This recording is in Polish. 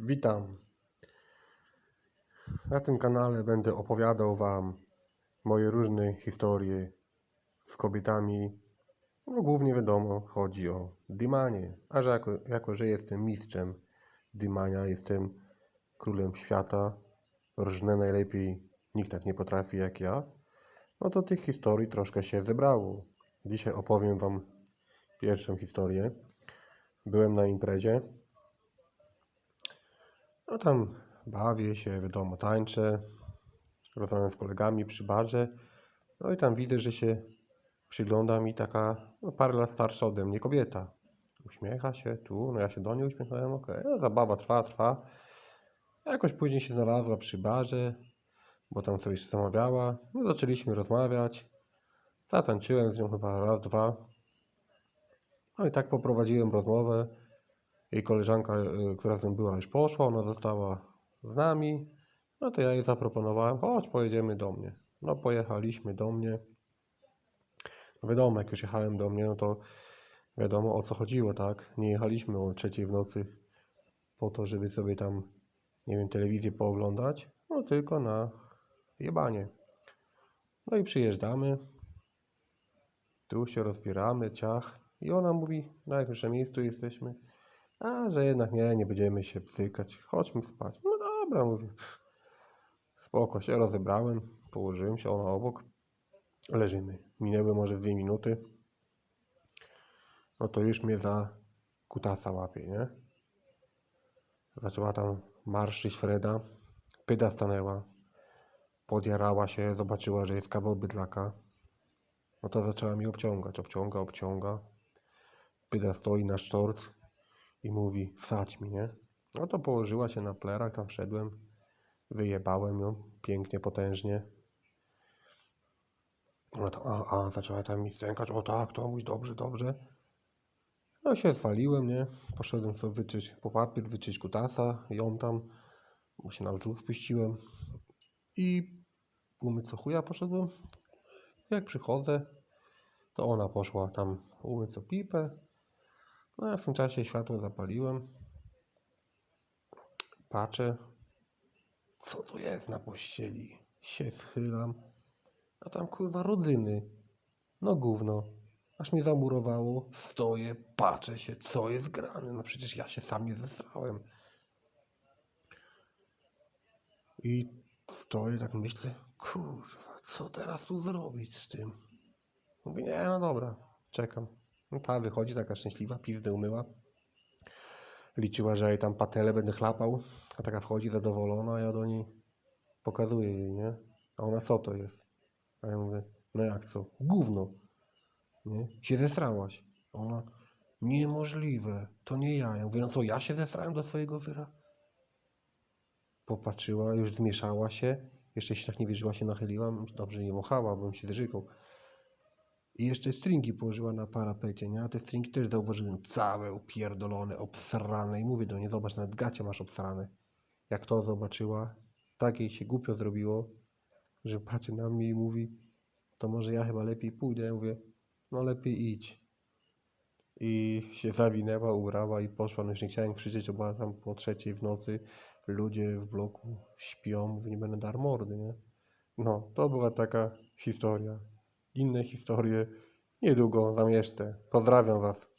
Witam. Na tym kanale będę opowiadał Wam moje różne historie z kobietami. No, głównie wiadomo, chodzi o dymanie. A że jako, jako, że jestem mistrzem dymania, jestem królem świata, różne najlepiej, nikt tak nie potrafi jak ja, no to tych historii troszkę się zebrało. Dzisiaj opowiem Wam pierwszą historię. Byłem na imprezie. No tam bawię się, wiadomo, tańczę, rozmawiam z kolegami przy barze. No i tam widzę, że się przygląda mi taka no, parę lat starsza ode mnie kobieta. Uśmiecha się tu, no ja się do niej uśmiechnąłem, okej, no, zabawa trwa, trwa. Jakoś później się znalazła przy barze, bo tam się zamawiała. No, zaczęliśmy rozmawiać. Zatańczyłem z nią chyba raz, dwa. No i tak poprowadziłem rozmowę. Jej koleżanka, y, która z nią była, już poszła, ona została z nami. No to ja jej zaproponowałem, chodź, pojedziemy do mnie. No pojechaliśmy do mnie. No wiadomo, jak już jechałem do mnie, no to wiadomo o co chodziło, tak? Nie jechaliśmy o trzeciej w nocy po to, żeby sobie tam, nie wiem, telewizję pooglądać, no tylko na jebanie. No i przyjeżdżamy, tu się rozbieramy, ciach. I ona mówi, na jakim miejscu jesteśmy. A, że jednak nie, nie będziemy się psykać. Chodźmy spać. No dobra, mówię. Spoko, się rozebrałem. Położyłem się, ona obok. Leżymy. Minęły może dwie minuty. No to już mnie za kutasa łapie, nie? Zaczęła tam marszyć Freda. Pyda stanęła. Podjarała się, zobaczyła, że jest kawał bydlaka. No to zaczęła mi obciągać. Obciąga, obciąga. Pyda stoi na sztorc i mówi, wsadź mi, nie? No to położyła się na plerach, tam wszedłem, wyjebałem ją pięknie, potężnie. No to, a, a, zaczęła tam mi stękać, o tak, to mówić, dobrze, dobrze. No się zwaliłem, nie? Poszedłem sobie wyczyć po papier, wyczyć kutasa, ją tam, bo się na brzuch spuściłem. I umyć co chuja poszedłem. Jak przychodzę, to ona poszła tam umyć co pipę. No ja w tym czasie światło zapaliłem. Patrzę, co tu jest na pościeli. Się schylam, a tam kurwa rodzyny. No gówno. Aż mnie zamurowało. Stoję, patrzę się, co jest grane. No przecież ja się sam nie zesrałem. I stoję, tak myślę, kurwa, co teraz tu zrobić z tym? Mówię, nie, no dobra, czekam. No ta wychodzi taka szczęśliwa, pizdę umyła. Liczyła, że jej tam patelę będę chlapał, a taka wchodzi zadowolona, ja do niej pokazuję jej, nie? A ona co to jest? A ja mówię, no jak co? Gówno. Nie? Się zesrałaś. Ona, niemożliwe, to nie ja. Ja mówię, no co, ja się zesrałem do swojego wyra? Popatrzyła, już zmieszała się, jeszcze się tak nie wierzyła, się nachyliła, dobrze nie mochała, bym się zrzykał. I jeszcze stringi położyła na parapecie, nie? A te stringi też zauważyłem całe upierdolone, obsrane. I mówię do niej, zobacz, nawet gacie masz obsrane. Jak to zobaczyła, tak jej się głupio zrobiło, że patrzy na mnie i mówi, to może ja chyba lepiej pójdę. Ja mówię, no lepiej idź. I się zawinęła, ubrała i poszła. No już nie chciałem krzyczeć, bo tam po trzeciej w nocy. Ludzie w bloku śpią, mówię, nie będę dar mordy, nie? No, to była taka historia. Inne historie niedługo zamieszczę. Pozdrawiam Was.